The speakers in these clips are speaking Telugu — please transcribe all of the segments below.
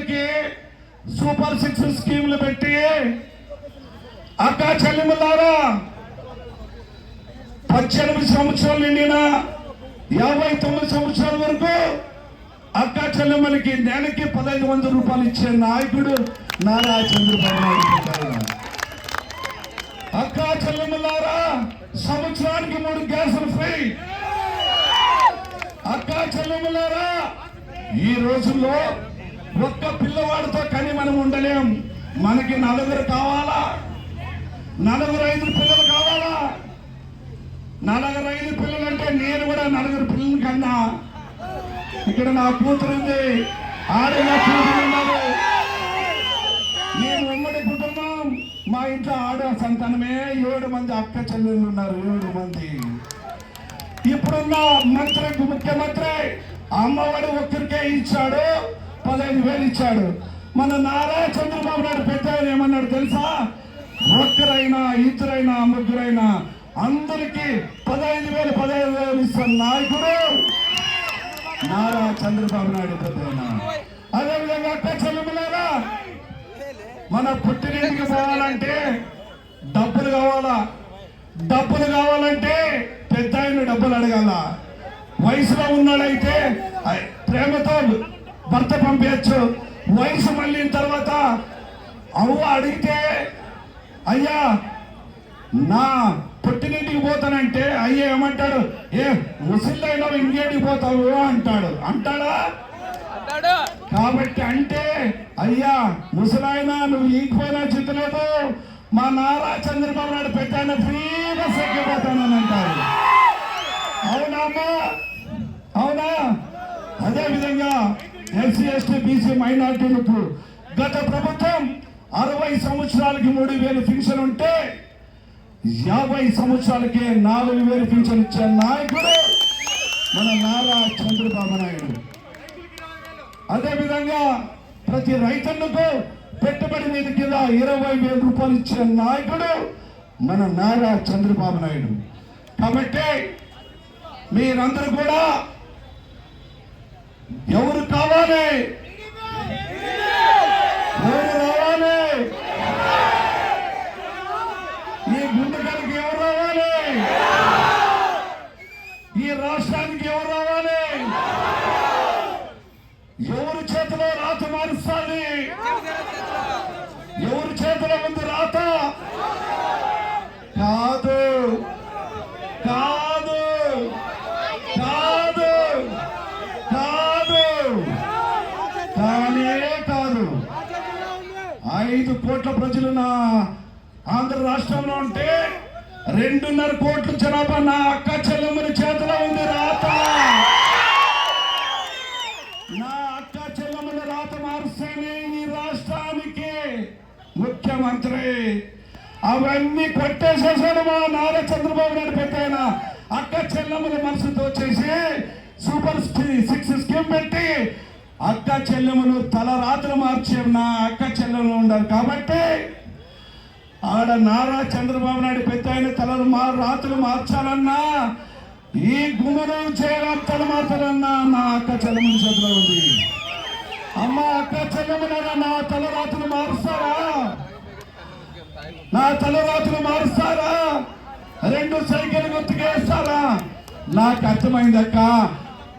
అన్నలారా సూపర్ సిక్స్ స్కీమ్లు పెట్టి అక్క చెల్లెమ్మలారా పద్దెనిమిది సంవత్సరాలు నిండిన యాభై తొమ్మిది సంవత్సరాల వరకు అక్క చెల్లెమ్మలకి నెలకి పదహైదు వందల రూపాయలు ఇచ్చే నాయకుడు నారా చంద్రబాబు నాయుడు అక్క చెల్లెమ్మలారా సంవత్సరానికి మూడు గ్యాసులు ఫ్రీ. అక్క చెల్లెమ్మలారా ఈ రోజుల్లో ఒక్క పిల్లవాడితో కని మనం ఉండలేం. మనకి నలుగురు కావాలా? నలుగురు ఐదు పిల్లలు కావాలా? నలుగురు ఐదు పిల్లలు అంటే నేను కూడా నలుగురు పిల్లల కన్నా. ఇక్కడ నా కూతురు ఉంది. ఆడ నా కూతురు ఉన్నారు. నేను ఉమ్మడి కుటుంబం. మా ఇంట్లో ఆడ సంతానమే. ఏడు మంది అక్క చెల్లెళ్ళు ఉన్నారు. ఏడు మంది. ఇప్పుడున్న మంత్రి ముఖ్యమంత్రి అమ్మఒడి ఒక్కరికే ఇచ్చాడు. పదహైదు వేలు ఇచ్చాడు. మన నారా చంద్రబాబు నాయుడు పెద్ద ఆయన ఏమన్నాడు తెలుసా? ఒక్కరైనా ఇద్దరైనా ముగ్గురైనా అందరికీ పదహైదు వేలు పదహైదు వేలు ఇస్తున్న నాయకుడు నారా చంద్రబాబు నాయుడు పెద్ద అదేవిధంగా అక్క చెల్లెమ్మలారా మన పుట్టినింటికి పోవాలంటే డబ్బులు కావాలా? డబ్బులు కావాలంటే పెద్ద ఆయన డబ్బులు అడగాల. వయసులో ఉన్నాడైతే ప్రేమతో భర్త పంపించచ్చు. వయసు మళ్ళిన తర్వాత అవ్వ అడిగితే అయ్యా నా పుట్టినింటికి పోతానంటే అయ్యా ఏమంటాడు? ఏ ముసలిదైనా ఇంకేటికి పోతావు? అంటాడు. అంటాడా? కాబట్టి అంటే అయ్యా ముసలాయన నువ్వు ఈగిపోయినా చింతలేదు మా నారా చంద్రబాబు నాయుడు పెట్టాను ఫ్రీగా సెక్కిపోతానని అంటారు అవునా అదే విధంగా ఎస్సీ ఎస్టీ బీసీ మైనార్టీలకు గత ప్రభుత్వం అరవై సంవత్సరాలకి మూడు వేలు పెన్షన్ ఉంటే యాభై సంవత్సరాలకే నాలుగు వేలు పెన్షన్ ఇచ్చే నాయకుడు మన నారా చంద్రబాబు నాయుడు. అదేవిధంగా ప్రతి రైతన్నకు పెట్టుబడి మీద కింద ఇరవై వేల రూపాయలు ఇచ్చే నాయకుడు మన నారా చంద్రబాబు నాయుడు. కాబట్టి మీరందరూ కూడా ఎవరు కావాలి ఎవరు రావాలి. ఈ గుండెకాలకి ఎవరు రావాలి? ఈ రాష్ట్రానికి ఎవరు రావాలి? ఎవరి చేతిలో రాత మారుస్తాది? ఎవరి చేతిలో ఉంది రాత కాదు కాదు కాదు కాదు కానే కాదు ఐదు కోట్ల ప్రజలు నా ఆంధ్ర రాష్ట్రంలో ఉంటే రెండున్నర కోట్ల జనాభా నా అక్క చెల్లెమ్మని చేతిలో ఉంది రాత. నా అక్క చెల్లెమ్మల రాత మారుస్తేనే ఈ రాష్ట్రానికి. ముఖ్యమంత్రి అవన్నీ కొట్టేసేసాడు మా నారా చంద్రబాబు నాయుడు పెట్టాయన అక్క చెల్లెమ్మల మనసుతో చేసి సూపర్ సిక్స్ స్కీమ్ పెట్టి అక్క చెల్లెములు తల రాత్రులు మార్చే నా అక్క చెల్లెములు ఉన్నారు కాబట్టి ఆడ నారా చంద్రబాబు నాయుడు పెద్ద ఆయన తలలు మా రాత్రులు మార్చాలన్నా ఈ గుమ్మరం చేయడం తల మార్చాలన్నా నా అక్క చెల్లెమ్మ చేతిలో ఉంది. అమ్మ అక్క చెల్లెమ్మలారా నా తల రాత్రులు మారుస్తారా? నా తల రాత్రులు మారుస్తారా? రెండు సైకిల్ గుర్తుకేస్తారా? నాకు అర్థమైంది అక్క.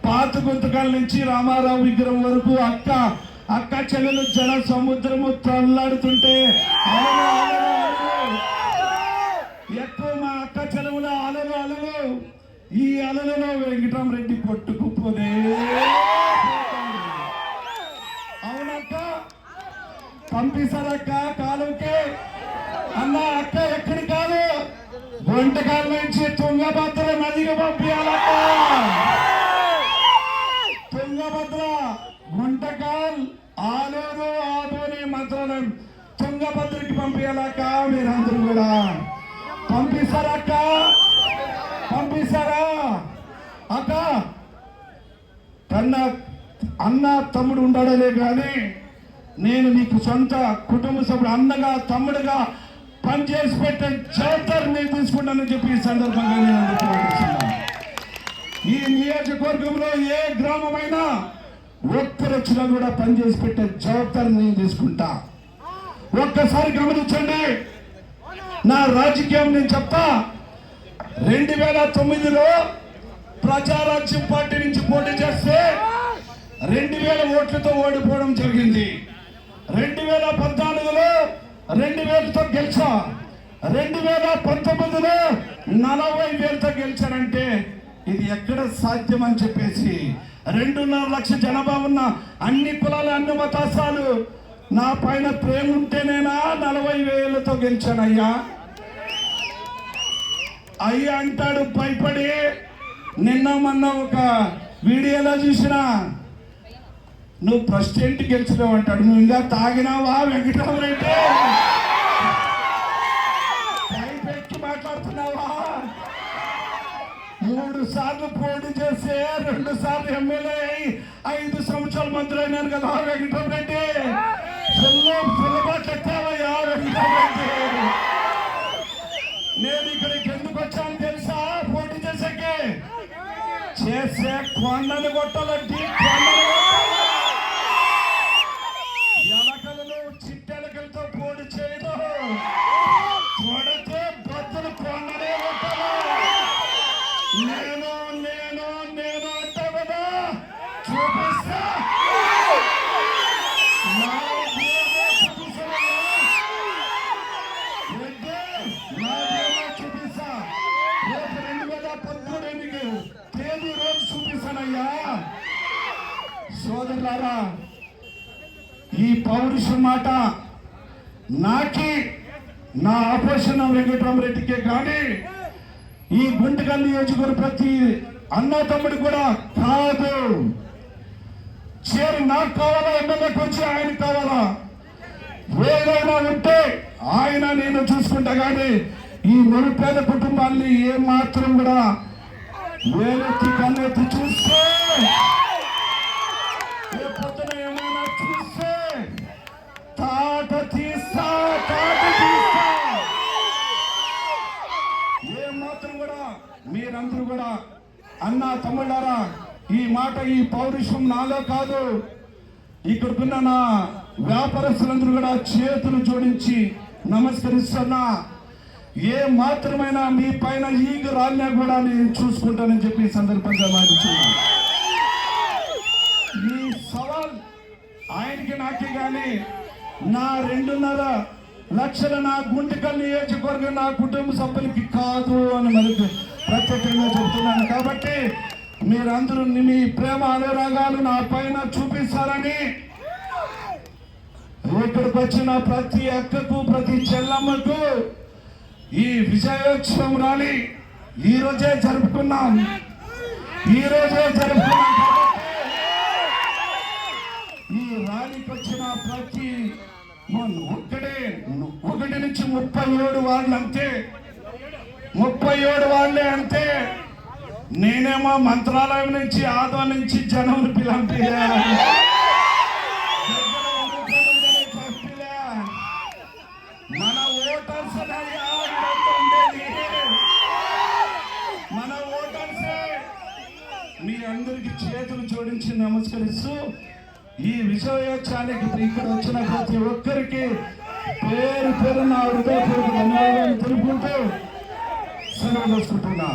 పాత గుంతకాల నుంచి రామారావు విగ్రహం వరకు అక్క అక్క చెల్లెలు జల సముద్రము తల్లాడుతుంటే ఎక్కువ మా అక్క చెలవుల అలలు అలలు ఈ అలలలో వెంకటరామరెడ్డి కొట్టుకుపోదే అవునక్క పంపిస్తారక్క కాలుకి అన్న అక్క ఎక్కడి కాదు? వంటకాల నుంచి తుంగభద్ర నదిగా పంపించాలక్క తుంగభద్ర గుంటకాల్ ఆలూరు ఆదోని మంత్రాలయం తుంగభద్రకి పంపించాలక్క మీరందరూ కూడా పంపిస్తారక్క పంపిస్తారా అక్క అన్న అన్న తమ్ముడు ఉండడలే కానీ నేను నీకు సొంత కుటుంబ సభ్యుడు అన్నగా తమ్ముడుగా పనిచేసి పెట్టే చేతర్ నేను తీసుకున్నానని చెప్పి ఈ సందర్భంగా నేను ఈ నియోజకవర్గంలో ఏ గ్రామమైనా ఒక్కరు వచ్చినా కూడా పనిచేసి పెట్టే జవాబాదారి నేను తీసుకుంటా. ఒక్కసారి గమనించండి. నా రాజకీయం నేను చెప్తా. రెండు వేల తొమ్మిదిలో ప్రజారాజ్యం పార్టీ నుంచి పోటీ చేస్తే రెండు వేల ఓట్లతో ఓడిపోవడం జరిగింది. రెండు వేల పద్నాలుగులో రెండు వేలతో గెలిచా. రెండు వేల పంతొమ్మిదిలో నలభై వేలతో గెలిచారంటే ఇది ఎక్కడ సాధ్యం అని చెప్పేసి రెండున్నర లక్ష జనాభా ఉన్న అన్ని కులాలు అన్ని మతాసాలు నా పైన ప్రేమ ఉంటేనేనా నలభై వేలతో గెలిచానయ్యా? అయ్యా అంటాడు భయపడి నిన్న మొన్న ఒక వీడియోలో చూసినా నువ్వు ప్రెసిడెంట్ గెలిచినావు అంటాడు. నువ్వు ఇంకా తాగినావా వెంకటరామరెడ్డి పైపెక్కి మాట్లాడుతున్నావా? మూడు సార్లు పోటీ చేస్తే రెండు సార్లు ఎమ్మెల్యే అయి ఐదు సంవత్సరాలు మంత్రులు అయినాను కదా వెంకటరామరెడ్డి పిల్ల పిల్లబాట్లు ఎక్కావయ్యా వెంకటరామరెడ్డి నేను ఇక్కడికి ఎందుకు వచ్చాను? ಛೇ ಸೇ ಕೊಂಡನ ಗೊತ್ತಲ್ಲ ಡಿ ಕೊಂಡನ ఈ పౌరుషం మాట నాకి నా ఆపోషణ వెంకటరామరెడ్డికే కానీ ఈ గుంటకల్ నియోజకవర్గ ప్రతి అన్న తమ్ముడు కూడా కాదు. చేరి నాకు కావాలా ఎమ్మెల్యేకి వచ్చి ఆయన కావాలా? ఏదైనా ఉంటే ఆయన నేను చూసుకుంటా కానీ ఈ నిరుపేద కుటుంబాన్ని ఏ మాత్రం కూడా వేలెత్తి కన్నెత్తి చూస్తే తీస్తా తీస్తా ఏ మాత్రం కూడా మీరందరూ కూడా అన్న తమ్ముళ్ళారా ఈ మాట ఈ పౌరుషం నాలో కాదు. ఇక్కడున్న నా వ్యాపారస్తులందరూ కూడా చేతులు జోడించి నమస్కరిస్తున్నా. ఏ మాత్రమైనా మీ పైన ఈగ రాలినా కూడా నేను చూసుకుంటానని చెప్పి ఈ సందర్భంగా మాట్లాడుతున్నాను ఈ సవాల్ ఆయనకి నాకే కానీ నా రెండున్నర లక్షల నా గుంటికల్ నియోజకవర్గం నా కుటుంబ సభ్యులకి కాదు అని మరి ప్రత్యేకంగా చెప్తున్నాను. కాబట్టి మీరందరూ మీ ప్రేమ అనురాగాలు నా పైన చూపిస్తారని ఇక్కడికి వచ్చిన ప్రతి అక్కకు ప్రతి చెల్లమ్మకు ఈ విజయోత్సవం రాలి. ఈ రోజే జరుపుకున్నాం. ఈ రోజే జరుపుకున్నాం ఈ రాలికి వచ్చిన ప్రతి మొన్న ఒక్కడే ఒకటి నుంచి ముప్పై ఏడు వార్డులు అంతే. ముప్పై ఏడు వాళ్ళే అంతే. నేనేమో మంత్రాలయం నుంచి ఆదో నుంచి జనం పిలంపిలే. మన ఓటర్స్ మన ఓటర్స్ మీ అందరికి చేతులు జోడించి నమస్కరిస్తూ ఈ విజయోత్సవానికి ఇక్కడ వచ్చిన ప్రతి ఒక్కరికి పేరు పేరు నా హృదయపూర్వక ధన్యవాదాలు తెలుపుకుంటూ సెలవు చేసుకుంటున్నా.